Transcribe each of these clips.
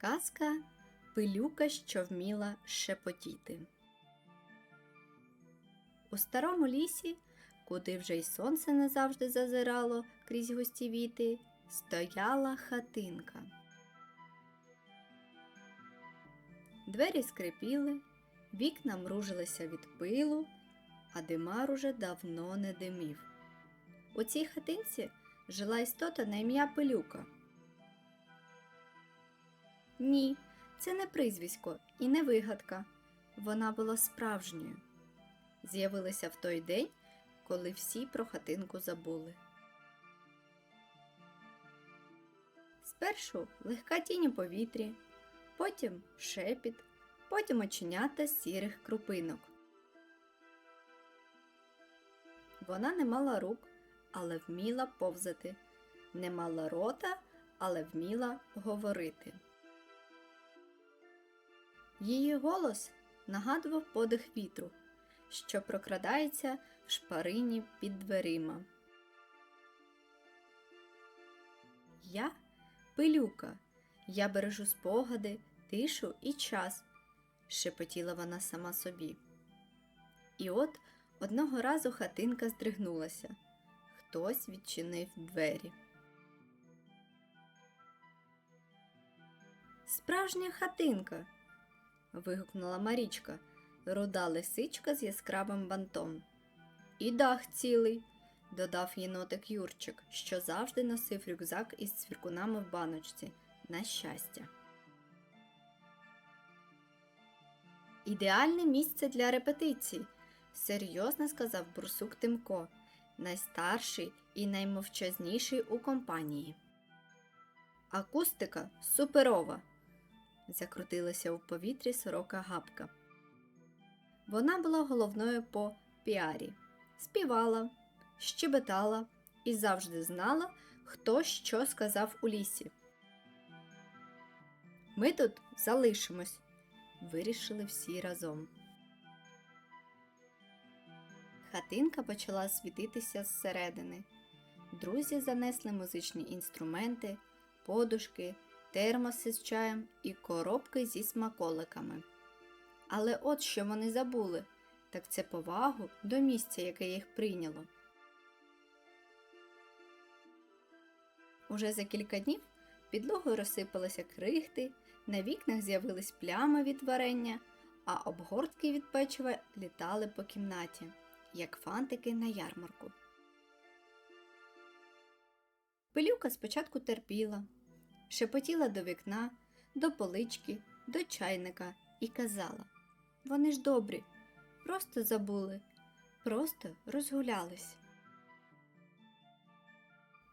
Казка пилюка, що вміла шепотіти. У старому лісі, куди вже й сонце не завжди зазирало крізь густі віти, стояла хатинка. Двері скрипіли, вікна мружилися від пилу, а димар уже давно не димів. У цій хатинці жила істота на ім'я Пилюка. Ні, це не прізвисько і не вигадка. Вона була справжньою. З'явилася в той день, коли всі про хатинку забули. Спершу легка тінь у повітрі, потім шепіт, потім оченята сірих крупинок. Вона не мала рук, але вміла повзати, не мала рота, але вміла говорити. Її голос нагадував подих вітру, що прокрадається в шпарині під дверима. Я пилюка, я бережу спогади, тишу і час, шепотіла вона сама собі. І от одного разу хатинка здригнулася. Хтось відчинив двері. Справжня хатинка. Вигукнула Марічка, руда лисичка з яскравим бантом. І дах цілий, додав єнотик Юрчик, що завжди носив рюкзак із цвіркунами в баночці. На щастя. Ідеальне місце для репетицій, серйозно сказав бурсук Тимко, найстарший і наймовчазніший у компанії. Акустика суперова, закрутилася у повітрі сорока гапка. Вона була головною по піарі, співала, щебетала і завжди знала, хто що сказав у лісі. Ми тут залишимось, вирішили всі разом. Хатинка почала світитися зсередини. Друзі занесли музичні інструменти, подушки, термоси з чаєм і коробки зі смаколиками. Але от що вони забули, так це повагу до місця, яке їх прийняло. Уже за кілька днів підлогою розсипалися крихти, на вікнах з'явились плями від варення, а обгортки від печива літали по кімнаті, як фантики на ярмарку. Пилюка спочатку терпіла, шепотіла до вікна, до полички, до чайника і казала Вони ж добрі, просто забули, просто розгулялись.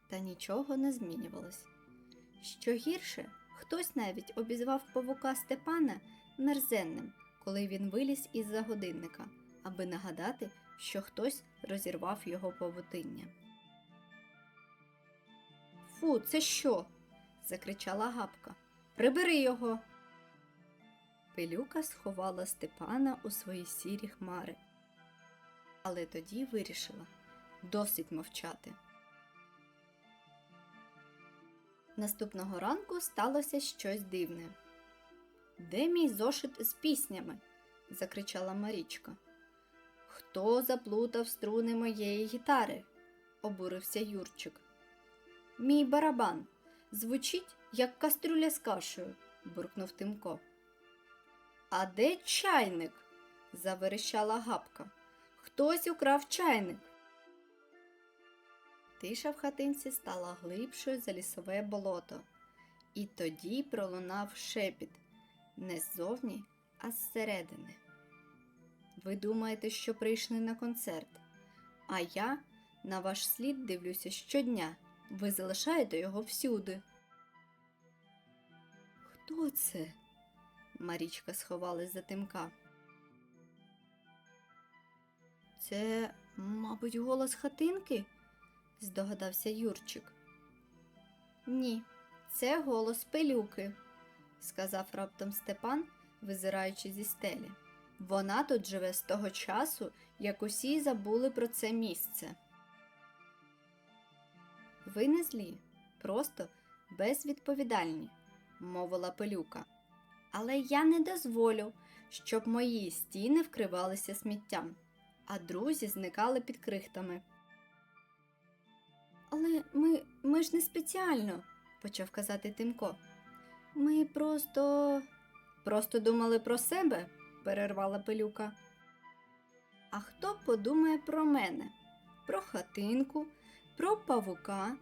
Та нічого не змінювалось. Що гірше, хтось навіть обізвав павука Степана мерзенним, коли він виліз із-за годинника, аби нагадати, що хтось розірвав його павутиння. Фу, це що? Закричала гапка. Прибери його. Пилюка сховала Степана у свої сірі хмари. Але тоді вирішила досить мовчати. Наступного ранку сталося щось дивне. Де мій зошит з піснями? закричала Марічка. Хто заплутав струни моєї гітари? обурився Юрчик. Мій барабан звучить, як кастрюля з кашею, буркнув Тимко. А де чайник? заверещала гапка. Хтось украв чайник. Тиша в хатинці стала глибшою за лісове болото, і тоді пролунав шепіт не ззовні, а зсередини. Ви думаєте, що прийшли на концерт, а я на ваш слід дивлюся щодня. Ви залишаєте його всюди. Хто це? Марічка сховалась за тимка. Це, мабуть, голос хатинки? здогадався Юрчик. Ні, це голос пилюки, сказав раптом Степан, визираючи зі стелі. Вона тут живе з того часу, як усі забули про це місце. Ви не злі, просто безвідповідальні. мовила пилюка. Але я не дозволю, щоб мої стіни вкривалися сміттям, а друзі зникали під крихтами. Але ми, ми ж не спеціально, почав казати Тимко. Ми просто. Просто думали про себе, перервала пилюка. А хто подумає про мене? Про хатинку, про павука,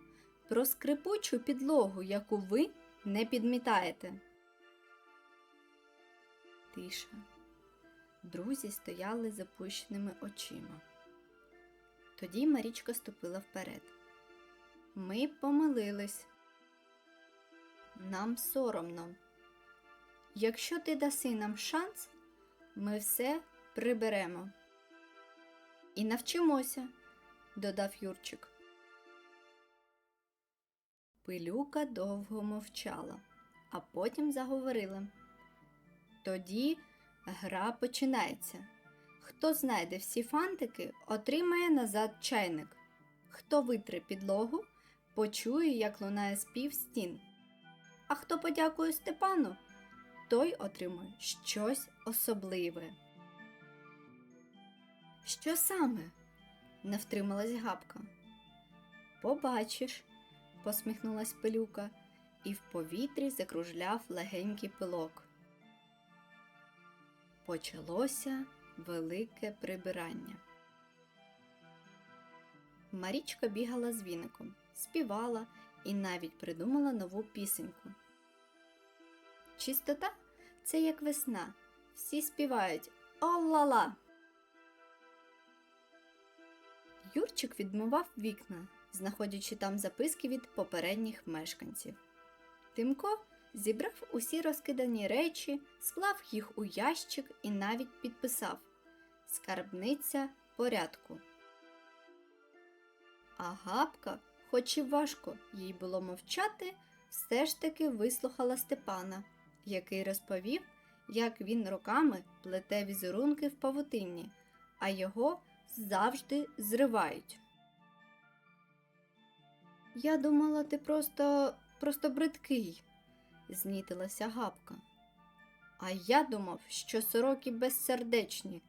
про скрипучу підлогу, яку ви не підмітаєте. Тиша. Друзі стояли з опущеними очима. Тоді Марічка ступила вперед. Ми помилились. Нам соромно. Якщо ти даси нам шанс, ми все приберемо. І навчимося, додав Юрчик. Пилюка довго мовчала, а потім заговорила. Тоді гра починається. Хто знайде всі фантики, отримає назад чайник. Хто витре підлогу, почує, як лунає спів стін. А хто подякує Степану, той отримує щось особливе. Що саме? не втрималась гапка. Побачиш, посміхнулась пилюка, і в повітрі закружляв легенький пилок. Почалося велике прибирання. Марічка бігала з віником, співала і навіть придумала нову пісеньку. Чистота це як весна. Всі співають О-ла-ла! Юрчик відмивав вікна, знаходячи там записки від попередніх мешканців. Тимко зібрав усі розкидані речі, склав їх у ящик і навіть підписав Скарбниця порядку. А гапка, хоч і важко їй було мовчати, все ж таки вислухала Степана, який розповів, як він роками плете візерунки в павутинні, а його завжди зривають. Я думала, ти просто просто бридкий, знітилася гапка. А я думав, що сороки безсердечні.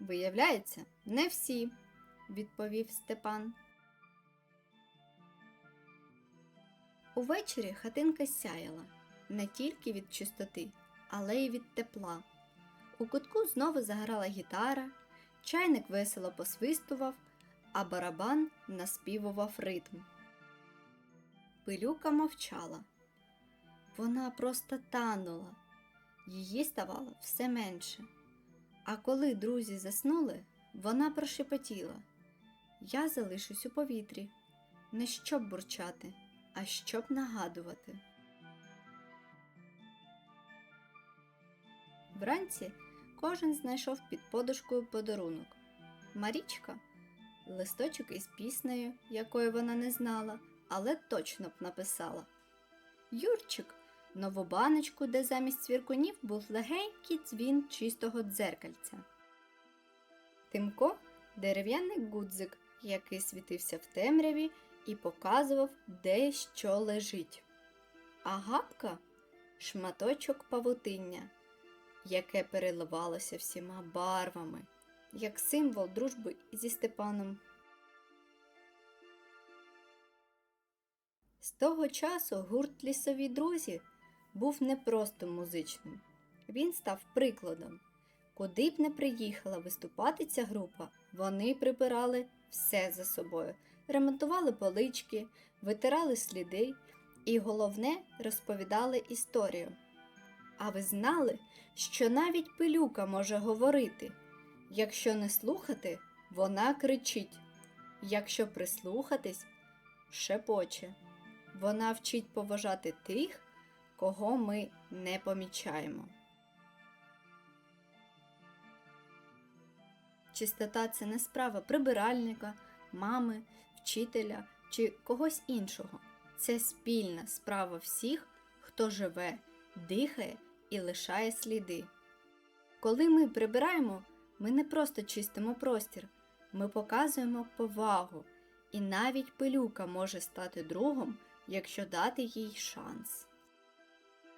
Виявляється, не всі, відповів Степан. Увечері хатинка сяяла не тільки від чистоти, але й від тепла. У кутку знову заграла гітара, чайник весело посвистував, а барабан наспівував ритм. Пилюка мовчала. Вона просто танула, її ставало все менше. А коли друзі заснули, вона прошепотіла Я залишусь у повітрі, не щоб бурчати, а щоб нагадувати. Вранці кожен знайшов під подушкою подарунок. Марічка листочок із піснею, якої вона не знала, але точно б написала. Юрчик нову баночку, де замість цвіркунів був легенький дзвін чистого дзеркальця. Тимко дерев'яний гудзик, який світився в темряві і показував, де що лежить. А гапка шматочок павутиння, яке переливалося всіма барвами, як символ дружби зі Степаном. Того часу гурт лісові друзі був не просто музичним. Він став прикладом. Куди б не приїхала виступати ця група, вони прибирали все за собою, ремонтували полички, витирали сліди і, головне, розповідали історію. А ви знали, що навіть пилюка може говорити. Якщо не слухати, вона кричить. Якщо прислухатись, шепоче. Вона вчить поважати тих, кого ми не помічаємо. Чистота це не справа прибиральника, мами, вчителя чи когось іншого. Це спільна справа всіх, хто живе, дихає і лишає сліди. Коли ми прибираємо, ми не просто чистимо простір, ми показуємо повагу, і навіть пилюка може стати другом, якщо дати їй шанс.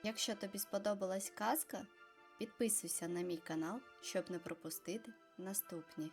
Якщо тобі сподобалась казка, підписуйся на мій канал, щоб не пропустити наступні.